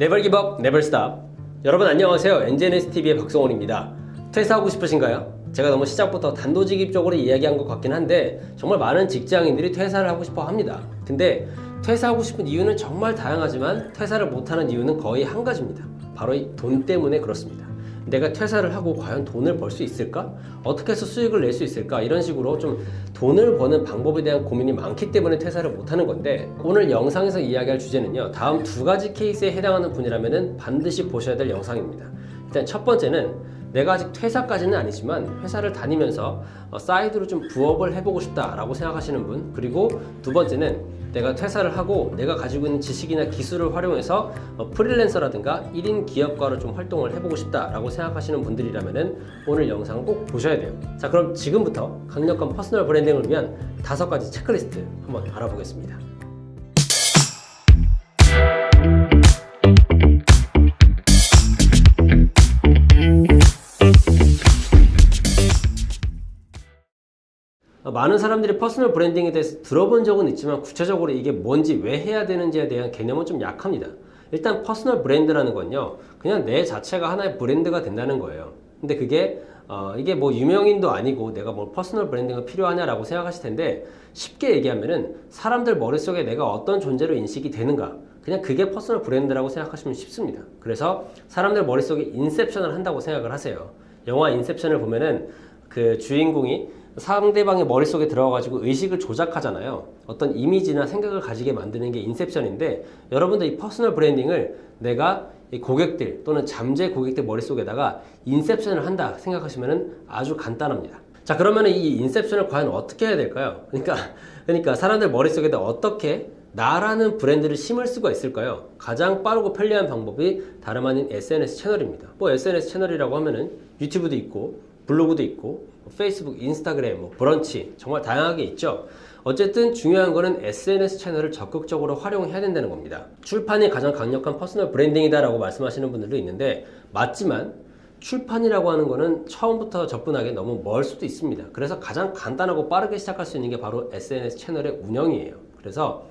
Never give up, never stop. 여러분 안녕하세요. NGNS TV의 박성원입니다. 퇴사하고 싶으신가요? 제가 너무 시작부터 단도직입적으로 이야기한 것 같긴 한데 정말 많은 직장인들이 퇴사를 하고 싶어 합니다. 근데 퇴사하고 싶은 이유는 정말 다양하지만 퇴사를 못하는 이유는 거의 한 가지입니다. 바로 이돈 때문에 그렇습니다. 내가 퇴사를 하고 과연 돈을 벌 수 있을까? 어떻게 해서 수익을 낼 수 있을까? 이런 식으로 좀 돈을 버는 방법에 대한 고민이 많기 때문에 퇴사를 못하는 건데 오늘 영상에서 이야기할 주제는요. 다음 두 가지 케이스에 해당하는 분이라면 반드시 보셔야 될 영상입니다. 일단 첫 번째는 내가 아직 퇴사까지는 아니지만 회사를 다니면서 어, 사이드로 좀 부업을 해보고 싶다라고 생각하시는 분 그리고 두 번째는 내가 퇴사를 하고 내가 가지고 있는 지식이나 기술을 활용해서 어, 프리랜서라든가 1인 기업가로 좀 활동을 해보고 싶다라고 생각하시는 분들이라면 오늘 영상 꼭 보셔야 돼요. 자 그럼 지금부터 강력한 퍼스널 브랜딩을 위한 다섯 가지 체크리스트 한번 알아보겠습니다. 많은 사람들이 퍼스널 브랜딩에 대해서 들어본 적은 있지만 구체적으로 이게 뭔지 왜 해야 되는지에 대한 개념은 좀 약합니다. 일단 퍼스널 브랜드라는 건요, 그냥 내 자체가 하나의 브랜드가 된다는 거예요. 근데 그게 어, 이게 뭐 유명인도 아니고 내가 뭐 퍼스널 브랜딩이 필요하냐라고 생각하실 텐데 쉽게 얘기하면은 사람들 머릿속에 내가 어떤 존재로 인식이 되는가 그냥 그게 퍼스널 브랜드라고 생각하시면 쉽습니다. 그래서 사람들 머릿속에 인셉션을 한다고 생각을 하세요. 영화 인셉션을 보면은 그 주인공이 상대방의 머릿속에 들어가가지고 의식을 조작하잖아요. 어떤 이미지나 생각을 가지게 만드는 게 인셉션인데 여러분들 이 퍼스널 브랜딩을 내가 이 고객들 또는 잠재 고객들 머릿속에다가 인셉션을 한다 생각하시면 아주 간단합니다. 자 그러면 이 인셉션을 과연 어떻게 해야 될까요? 그러니까 그러니까 사람들 머릿속에다 어떻게 나라는 브랜드를 심을 수가 있을까요? 가장 빠르고 편리한 방법이 다름 아닌 SNS 채널입니다. 뭐 SNS 채널이라고 하면은 유튜브도 있고 블로그도 있고 뭐 페이스북, 인스타그램, 뭐 브런치 정말 다양하게 있죠. 어쨌든 중요한 거는 SNS 채널을 적극적으로 활용해야 된다는 겁니다. 출판이 가장 강력한 퍼스널 브랜딩이다라고 말씀하시는 분들도 있는데 맞지만 출판이라고 하는 거는 처음부터 접근하기 너무 멀 수도 있습니다. 그래서 가장 간단하고 빠르게 시작할 수 있는 게 바로 SNS 채널의 운영이에요. 그래서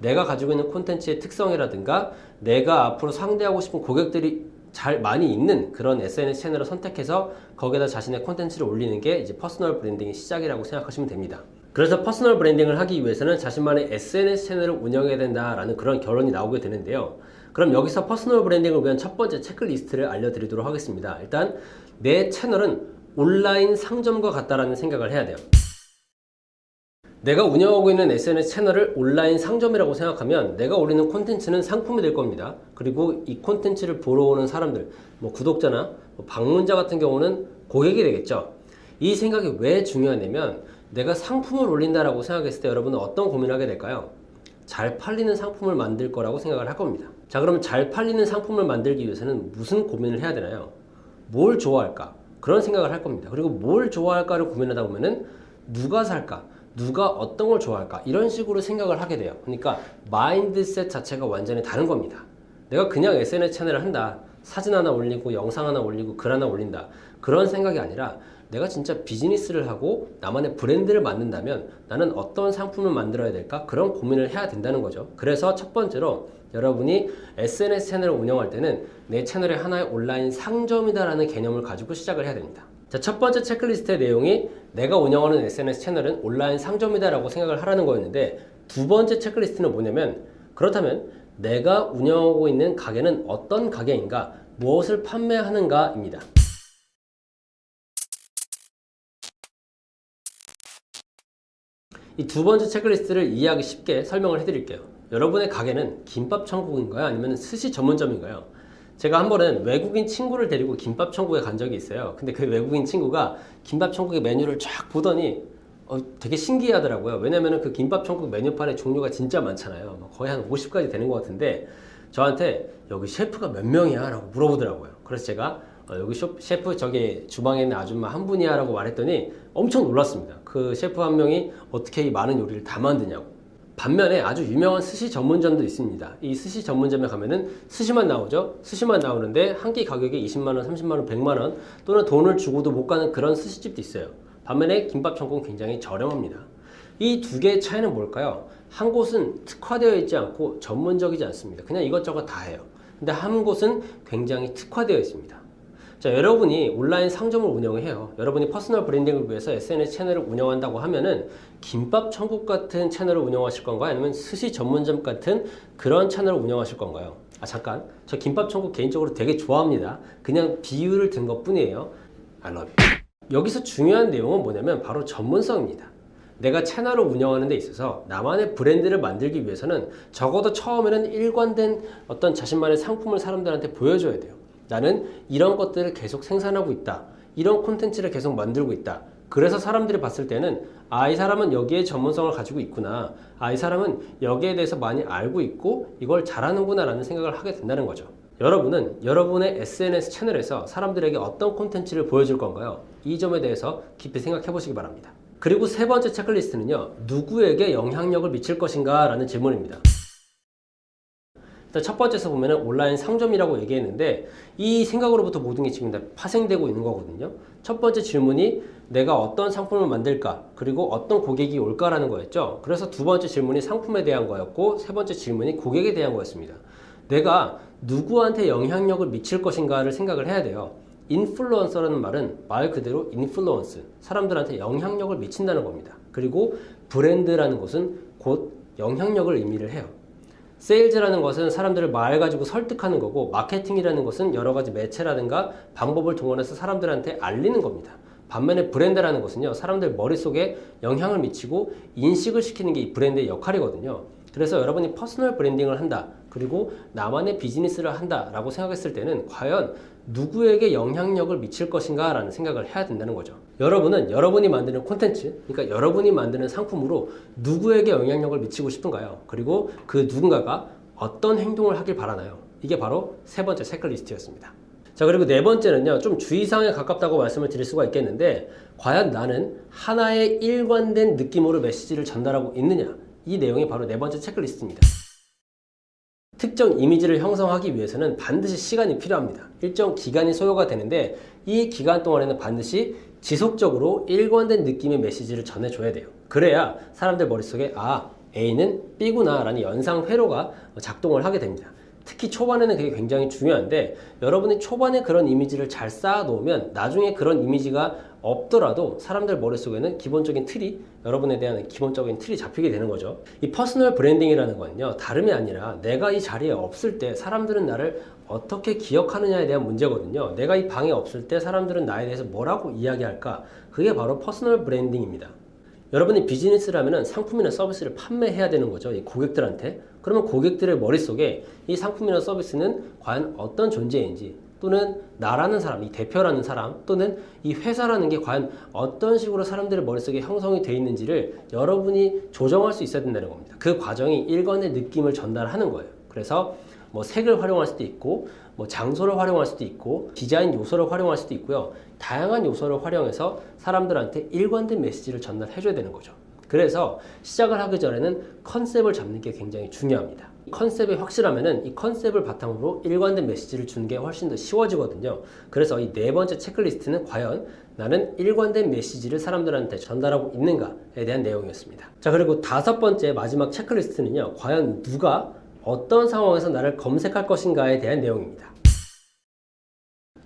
내가 가지고 있는 콘텐츠의 특성이라든가 내가 앞으로 상대하고 싶은 고객들이 잘 많이 있는 그런 SNS 채널을 선택해서 거기에다 자신의 콘텐츠를 올리는 게 이제 퍼스널 브랜딩의 시작이라고 생각하시면 됩니다. 그래서 퍼스널 브랜딩을 하기 위해서는 자신만의 SNS 채널을 운영해야 된다라는 그런 결론이 나오게 되는데요. 그럼 여기서 퍼스널 브랜딩을 위한 첫 번째 체크리스트를 알려드리도록 하겠습니다. 일단 내 채널은 온라인 상점과 같다라는 생각을 해야 돼요. 내가 운영하고 있는 SNS 채널을 온라인 상점이라고 생각하면 내가 올리는 콘텐츠는 상품이 될 겁니다. 그리고 이 콘텐츠를 보러 오는 사람들, 뭐 구독자나 뭐 방문자 같은 경우는 고객이 되겠죠. 이 생각이 왜 중요하냐면 내가 상품을 올린다라고 생각했을 때 여러분은 어떤 고민을 하게 될까요? 잘 팔리는 상품을 만들 거라고 생각을 할 겁니다. 자, 그러면 잘 팔리는 상품을 만들기 위해서는 무슨 고민을 해야 되나요? 뭘 좋아할까? 그런 생각을 할 겁니다. 그리고 뭘 좋아할까를 고민하다 보면은 누가 살까? 누가 어떤 걸 좋아할까? 이런 식으로 생각을 하게 돼요. 그러니까 마인드셋 자체가 완전히 다른 겁니다. 내가 그냥 SNS 채널을 한다. 사진 하나 올리고 영상 하나 올리고 글 하나 올린다. 그런 생각이 아니라 내가 진짜 비즈니스를 하고 나만의 브랜드를 만든다면 나는 어떤 상품을 만들어야 될까? 그런 고민을 해야 된다는 거죠. 그래서 첫 번째로 여러분이 SNS 채널을 운영할 때는 내 채널이 하나의 온라인 상점이다라는 개념을 가지고 시작을 해야 됩니다. 자, 첫 번째 체크리스트의 내용이 내가 운영하는 SNS 채널은 온라인 상점이다라고 생각을 하라는 거였는데 두 번째 체크리스트는 뭐냐면 그렇다면 내가 운영하고 있는 가게는 어떤 가게인가, 무엇을 판매하는가입니다. 이 두 번째 체크리스트를 이해하기 쉽게 설명을 해드릴게요. 여러분의 가게는 김밥 천국인가요? 아니면 스시 전문점인가요? 제가 한 번은 외국인 친구를 데리고 김밥 천국에 간 적이 있어요. 근데 그 외국인 친구가 김밥 천국의 메뉴를 쫙 보더니 어, 되게 신기하더라고요. 왜냐면은 그 김밥 천국 메뉴판에 종류가 진짜 많잖아요. 뭐 거의 한 50가지 되는 것 같은데 저한테 여기 셰프가 몇 명이야? 라고 물어보더라고요. 그래서 제가 어, 여기 쇼- 셰프 저기 주방에 있는 아줌마 한 분이야 라고 말했더니 엄청 놀랐습니다. 그 셰프 한 명이 어떻게 이 많은 요리를 다 만드냐고. 반면에 아주 유명한 스시 전문점도 있습니다. 이 스시 전문점에 가면은 스시만 나오죠. 스시만 나오는데 한 끼 가격이 20만 원, 30만 원, 100만 원 또는 돈을 주고도 못 가는 그런 스시집도 있어요. 반면에 김밥 천국은 굉장히 저렴합니다. 이 두 개의 차이는 뭘까요? 한 곳은 특화되어 있지 않고 전문적이지 않습니다. 그냥 이것저것 다 해요. 근데 한 곳은 굉장히 특화되어 있습니다. 자, 여러분이 온라인 상점을 운영해요. 여러분이 퍼스널 브랜딩을 위해서 SNS 채널을 운영한다고 하면은 김밥 천국 같은 채널을 운영하실 건가요? 아니면 스시 전문점 같은 그런 채널을 운영하실 건가요? 아, 잠깐. 저 김밥 천국 개인적으로 되게 좋아합니다. 그냥 비유를 든 것 뿐이에요. I love you. 여기서 중요한 내용은 뭐냐면 바로 전문성입니다. 내가 채널을 운영하는 데 있어서 나만의 브랜드를 만들기 위해서는 적어도 처음에는 일관된 어떤 자신만의 상품을 사람들한테 보여줘야 돼요. 나는 이런 것들을 계속 생산하고 있다. 이런 콘텐츠를 계속 만들고 있다. 그래서 사람들이 봤을 때는 아, 이 사람은 여기에 전문성을 가지고 있구나. 아, 이 사람은 여기에 대해서 많이 알고 있고 이걸 잘하는구나 라는 생각을 하게 된다는 거죠. 여러분은 여러분의 SNS 채널에서 사람들에게 어떤 콘텐츠를 보여줄 건가요? 이 점에 대해서 깊이 생각해 보시기 바랍니다. 그리고 세 번째 체크리스트는요, 누구에게 영향력을 미칠 것인가 라는 질문입니다. 일단 첫 번째에서 보면은 온라인 상점이라고 얘기했는데 이 생각으로부터 모든 게 지금 다 파생되고 있는 거거든요. 첫 번째 질문이 내가 어떤 상품을 만들까 그리고 어떤 고객이 올까라는 거였죠. 그래서 두 번째 질문이 상품에 대한 거였고 세 번째 질문이 고객에 대한 거였습니다. 내가 누구한테 영향력을 미칠 것인가를 생각을 해야 돼요. 인플루언서라는 말은 말 그대로 인플루언스, 사람들한테 영향력을 미친다는 겁니다. 그리고 브랜드라는 것은 곧 영향력을 의미를 해요. 세일즈라는 것은 사람들을 말 가지고 설득하는 거고 마케팅이라는 것은 여러 가지 매체라든가 방법을 동원해서 사람들한테 알리는 겁니다. 반면에 브랜드라는 것은요 사람들 머릿속에 영향을 미치고 인식을 시키는 게 이 브랜드의 역할이거든요. 그래서 여러분이 퍼스널 브랜딩을 한다 그리고 나만의 비즈니스를 한다라고 생각했을 때는 과연 누구에게 영향력을 미칠 것인가 라는 생각을 해야 된다는 거죠. 여러분은 여러분이 만드는 콘텐츠, 그러니까 여러분이 만드는 상품으로 누구에게 영향력을 미치고 싶은가요? 그리고 그 누군가가 어떤 행동을 하길 바라나요? 이게 바로 세 번째 체크리스트였습니다. 자, 그리고 네 번째는요, 좀 주의사항에 가깝다고 말씀을 드릴 수가 있겠는데, 과연 나는 하나의 일관된 느낌으로 메시지를 전달하고 있느냐? 이 내용이 바로 네 번째 체크리스트입니다. 특정 이미지를 형성하기 위해서는 반드시 시간이 필요합니다. 일정 기간이 소요가 되는데 이 기간 동안에는 반드시 지속적으로 일관된 느낌의 메시지를 전해줘야 돼요. 그래야 사람들 머릿속에 아 A는 B구나 라는 연상 회로가 작동을 하게 됩니다. 특히 초반에는 그게 굉장히 중요한데 여러분이 초반에 그런 이미지를 잘 쌓아 놓으면 나중에 그런 이미지가 없더라도 사람들 머릿속에는 기본적인 틀이 여러분에 대한 기본적인 틀이 잡히게 되는 거죠. 이 퍼스널 브랜딩이라는 건요. 다름이 아니라 내가 이 자리에 없을 때 사람들은 나를 어떻게 기억하느냐에 대한 문제거든요. 내가 이 방에 없을 때 사람들은 나에 대해서 뭐라고 이야기할까? 그게 바로 퍼스널 브랜딩입니다. 여러분이 비즈니스라면 상품이나 서비스를 판매해야 되는 거죠. 이 고객들한테. 그러면 고객들의 머릿속에 이 상품이나 서비스는 과연 어떤 존재인지 또는 나라는 사람, 이 대표라는 사람 또는 이 회사라는 게 과연 어떤 식으로 사람들의 머릿속에 형성이 되어 있는지를 여러분이 조정할 수 있어야 된다는 겁니다. 그 과정이 일관의 느낌을 전달하는 거예요. 그래서 뭐 색을 활용할 수도 있고 뭐 장소를 활용할 수도 있고 디자인 요소를 활용할 수도 있고요. 다양한 요소를 활용해서 사람들한테 일관된 메시지를 전달해 줘야 되는 거죠. 그래서 시작을 하기 전에는 컨셉을 잡는 게 굉장히 중요합니다. 컨셉이 확실하면은 이 컨셉을 바탕으로 일관된 메시지를 주는 게 훨씬 더 쉬워지거든요. 그래서 이 네 번째 체크리스트는 과연 나는 일관된 메시지를 사람들한테 전달하고 있는가에 대한 내용이었습니다. 자, 그리고 다섯 번째 마지막 체크리스트는요. 과연 누가 어떤 상황에서 나를 검색할 것인가에 대한 내용입니다.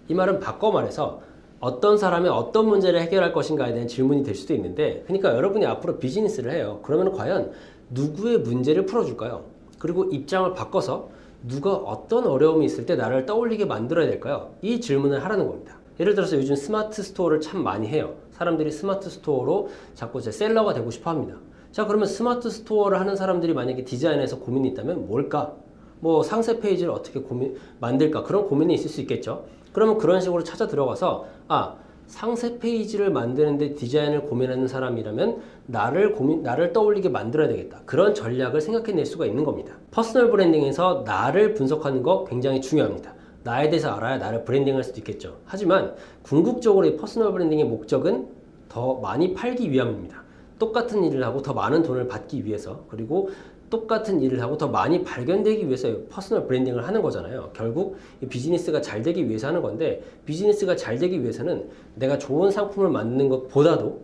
이 말은 바꿔 말해서 어떤 사람이 어떤 문제를 해결할 것인가에 대한 질문이 될 수도 있는데, 그러니까 여러분이 앞으로 비즈니스를 해요. 그러면 과연 누구의 문제를 풀어줄까요? 그리고 입장을 바꿔서 누가 어떤 어려움이 있을 때 나를 떠올리게 만들어야 될까요? 이 질문을 하라는 겁니다. 예를 들어서 요즘 스마트 스토어를 참 많이 해요. 사람들이 스마트 스토어로 자꾸 이제 셀러가 되고 싶어 합니다. 자, 그러면 스마트 스토어를 하는 사람들이 만약에 디자인에서 고민이 있다면 뭘까? 뭐 상세 페이지를 어떻게 고민, 만들까? 그런 고민이 있을 수 있겠죠. 그러면 그런 식으로 찾아 들어가서, 아, 상세 페이지를 만드는데 디자인을 고민하는 사람이라면 나를 고민, 나를 떠올리게 만들어야 되겠다. 그런 전략을 생각해낼 수가 있는 겁니다. 퍼스널 브랜딩에서 나를 분석하는 거 굉장히 중요합니다. 나에 대해서 알아야 나를 브랜딩할 수도 있겠죠. 하지만 궁극적으로 이 퍼스널 브랜딩의 목적은 더 많이 팔기 위함입니다. 똑같은 일을 하고 더 많은 돈을 받기 위해서 그리고 똑같은 일을 하고 더 많이 발견되기 위해서 퍼스널 브랜딩을 하는 거잖아요. 결국 비즈니스가 잘 되기 위해서 하는 건데 비즈니스가 잘 되기 위해서는 내가 좋은 상품을 만드는 것보다도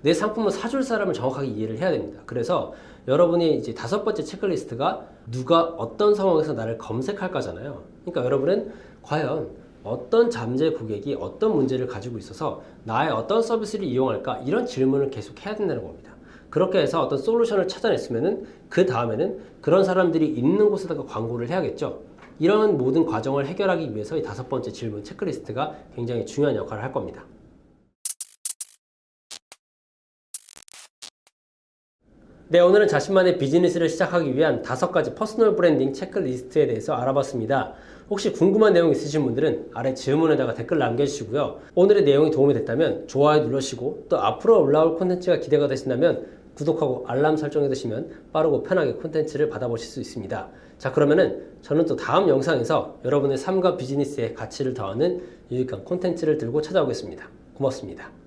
내 상품을 사줄 사람을 정확하게 이해를 해야 됩니다. 그래서 여러분이 이제 다섯 번째 체크리스트가 누가 어떤 상황에서 나를 검색할까잖아요. 그러니까 여러분은 과연 어떤 잠재 고객이 어떤 문제를 가지고 있어서 나의 어떤 서비스를 이용할까 이런 질문을 계속 해야 된다는 겁니다. 그렇게 해서 어떤 솔루션을 찾아냈으면은 그 다음에는 그런 사람들이 있는 곳에다가 광고를 해야겠죠. 이런 모든 과정을 해결하기 위해서 이 다섯 번째 질문 체크리스트가 굉장히 중요한 역할을 할 겁니다. 네, 오늘은 자신만의 비즈니스를 시작하기 위한 다섯 가지 퍼스널 브랜딩 체크리스트에 대해서 알아봤습니다. 혹시 궁금한 내용 있으신 분들은 아래 질문에다가 댓글 남겨주시고요. 오늘의 내용이 도움이 됐다면 좋아요 눌러주시고 또 앞으로 올라올 콘텐츠가 기대가 되신다면 구독하고 알람 설정해 두시면 빠르고 편하게 콘텐츠를 받아보실 수 있습니다. 자, 그러면은 저는 또 다음 영상에서 여러분의 삶과 비즈니스에 가치를 더하는 유익한 콘텐츠를 들고 찾아오겠습니다. 고맙습니다.